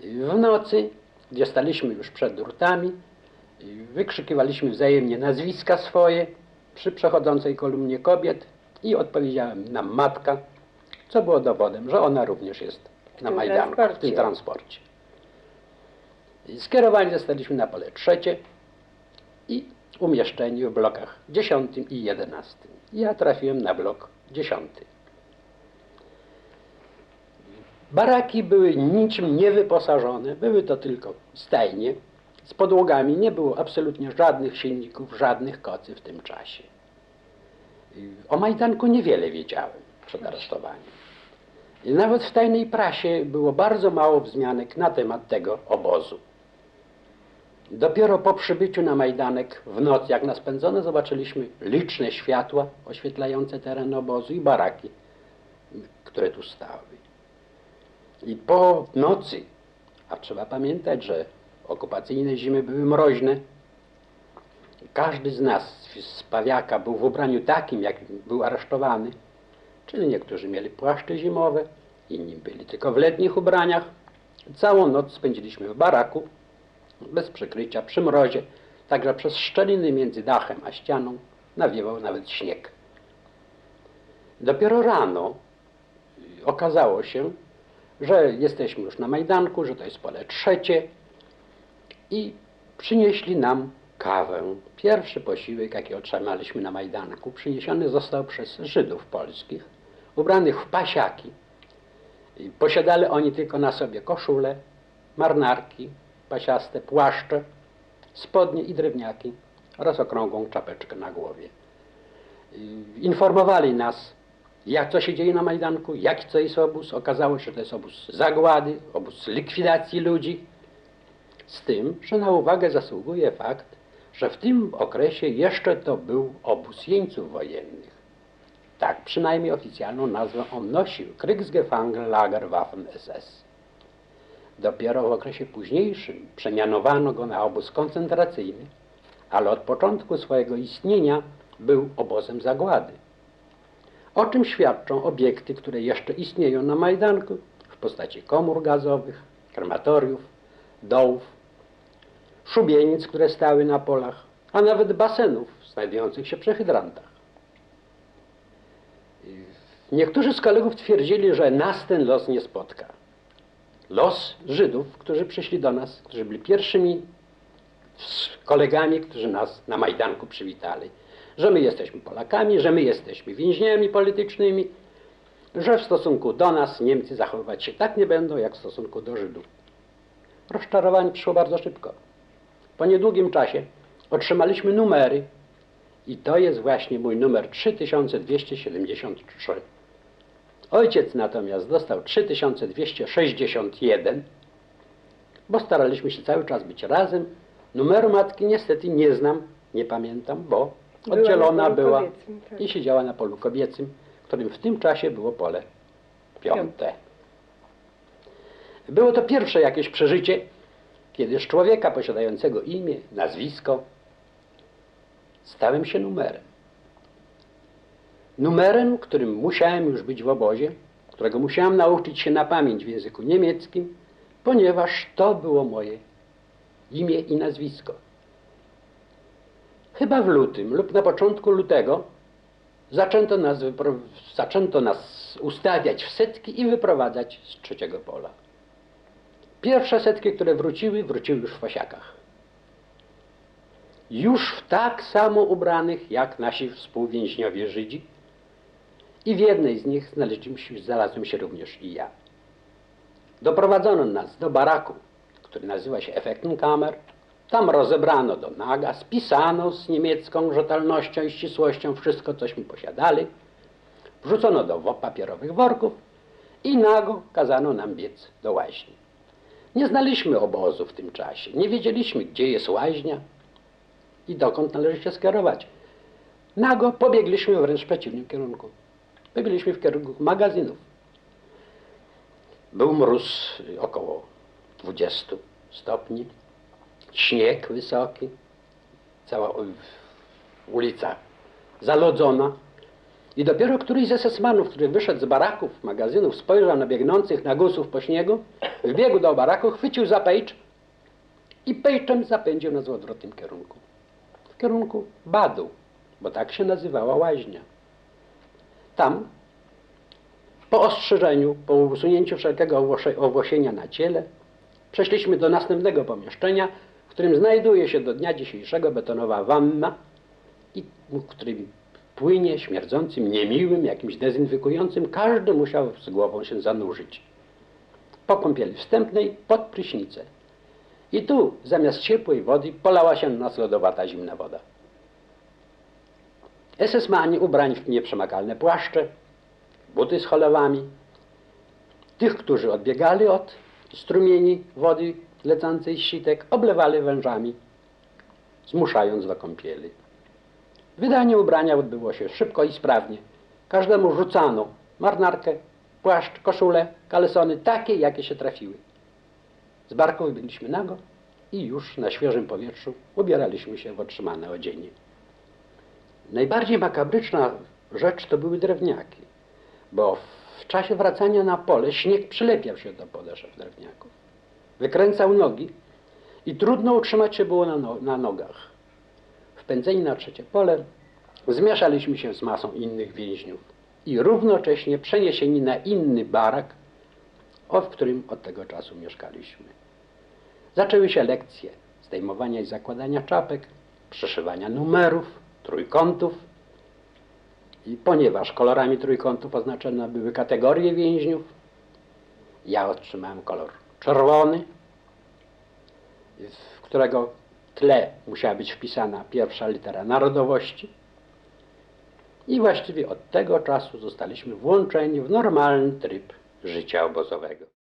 W nocy, gdzie staliśmy już przed drutami, wykrzykiwaliśmy wzajemnie nazwiska swoje przy przechodzącej kolumnie kobiet i odpowiedziałem nam matka, co było dowodem, że ona również jest na Majdanku, w tym transporcie. Skierowani zostaliśmy na pole trzecie i umieszczeni w blokach 10 i 11. Ja trafiłem na blok 10. Baraki były niczym niewyposażone, były to tylko stajnie z podłogami, nie było absolutnie żadnych silników, żadnych kocy w tym czasie. O Majdanku niewiele wiedziałem przed aresztowaniem. I nawet w tajnej prasie było bardzo mało wzmianek na temat tego obozu. Dopiero po przybyciu na Majdanek w noc, jak nas pędzono, zobaczyliśmy liczne światła oświetlające teren obozu i baraki, które tu stały. I po nocy, a trzeba pamiętać, że okupacyjne zimy były mroźne, każdy z nas z Pawiaka był w ubraniu takim, jak był aresztowany, czyli niektórzy mieli płaszcze zimowe, inni byli tylko w letnich ubraniach. Całą noc spędziliśmy w baraku, bez przykrycia, przy mrozie, także przez szczeliny między dachem a ścianą nawiewał nawet śnieg. Dopiero rano okazało się, że jesteśmy już na Majdanku, że to jest pole trzecie i przynieśli nam kawę. Pierwszy posiłek, jaki otrzymaliśmy na Majdanku, przyniesiony został przez Żydów polskich, ubranych w pasiaki. Posiadali oni tylko na sobie koszule, marynarki, pasiaste, płaszcze, spodnie i drewniaki oraz okrągłą czapeczkę na głowie. Informowali nas, jak co się dzieje na Majdanku, jaki to jest obóz. Okazało się, że to jest obóz zagłady, obóz likwidacji ludzi. Z tym, że na uwagę zasługuje fakt, że w tym okresie jeszcze to był obóz jeńców wojennych. Tak przynajmniej oficjalną nazwę on nosił, Kriegsgefangene Waffen SS. Dopiero w okresie późniejszym przemianowano go na obóz koncentracyjny, ale od początku swojego istnienia był obozem zagłady. O czym świadczą obiekty, które jeszcze istnieją na Majdanku w postaci komór gazowych, krematoriów, dołów, szubienic, które stały na polach, a nawet basenów znajdujących się przy hydrantach. Niektórzy z kolegów twierdzili, że nas ten los nie spotka. Los Żydów, którzy przyszli do nas, którzy byli pierwszymi kolegami, którzy nas na Majdanku przywitali, że my jesteśmy Polakami, że my jesteśmy więźniami politycznymi, że w stosunku do nas Niemcy zachowywać się tak nie będą, jak w stosunku do Żydów. Rozczarowanie przyszło bardzo szybko. Po niedługim czasie otrzymaliśmy numery i to jest właśnie mój numer 3273. Ojciec natomiast dostał 3261, bo staraliśmy się cały czas być razem. Numeru matki niestety nie znam, nie pamiętam, bo oddzielona była kobiecym, tak. i siedziała na polu kobiecym, którym w tym czasie było pole piąte. Było to pierwsze jakieś przeżycie, kiedy z człowieka posiadającego imię, nazwisko, stałem się numerem. Numerem, którym musiałem już być w obozie, którego musiałem nauczyć się na pamięć w języku niemieckim, ponieważ to było moje imię i nazwisko. Chyba w lutym lub na początku lutego zaczęto nas, zaczęto nas ustawiać w setki i wyprowadzać z trzeciego pola. Pierwsze setki, które wróciły, wróciły już w pasiakach. Już w tak samo ubranych jak nasi współwięźniowie Żydzi. I w jednej z nich znaleźliśmy znalazłem się również i ja. Doprowadzono nas do baraku, który nazywa się Effektenkammer. Tam rozebrano do naga, spisano z niemiecką rzetelnością i ścisłością wszystko, cośmy posiadali. Wrzucono do papierowych worków i nago kazano nam biec do łaźni. Nie znaliśmy obozu w tym czasie, nie wiedzieliśmy, gdzie jest łaźnia i dokąd należy się skierować. Nago pobiegliśmy wręcz w przeciwnym kierunku. Pobiegliśmy w kierunku magazynów. Był mróz około 20 stopni, śnieg wysoki, cała ulica zalodzona I dopiero któryś z SS-manów, który wyszedł z baraków, magazynów, spojrzał na biegnących na gusów po śniegu, wbiegł do baraku, chwycił za pejcz i pejczem zapędził nas w odwrotnym kierunku. W kierunku Badu, bo tak się nazywała łaźnia. Tam, po ostrzeżeniu, po usunięciu wszelkiego owłosienia na ciele, przeszliśmy do następnego pomieszczenia, w którym znajduje się do dnia dzisiejszego betonowa wanna, i w którym płynie śmierdzącym, niemiłym, jakimś dezynfekującym, każdy musiał z głową się zanurzyć. Po kąpieli wstępnej pod prysznicę. I tu zamiast ciepłej wody polała się na nas lodowata zimna woda. SS-mani ubrani w nieprzemakalne płaszcze, buty z cholewami, tych, którzy odbiegali od strumieni wody lecącej z sitek, oblewali wężami, zmuszając do kąpieli. Wydanie ubrania odbyło się szybko i sprawnie. Każdemu rzucano marynarkę, płaszcz, koszulę, kalesony, takie, jakie się trafiły. Z barków byliśmy nago i już na świeżym powietrzu ubieraliśmy się w otrzymane odzienie. Najbardziej makabryczna rzecz to były drewniaki, bo w czasie wracania na pole śnieg przylepiał się do podeszew drewniaków. Wykręcał nogi i trudno utrzymać się było na, no, na nogach. Wpędzeni na trzecie pole, zmieszaliśmy się z masą innych więźniów i równocześnie przeniesieni na inny barak, o w którym od tego czasu mieszkaliśmy. Zaczęły się lekcje zdejmowania i zakładania czapek, przyszywania numerów, trójkątów. I ponieważ kolorami trójkątów oznaczone były kategorie więźniów, ja otrzymałem kolor czerwony, w którego tle musiała być wpisana pierwsza litera narodowości. I właściwie od tego czasu zostaliśmy włączeni w normalny tryb życia obozowego.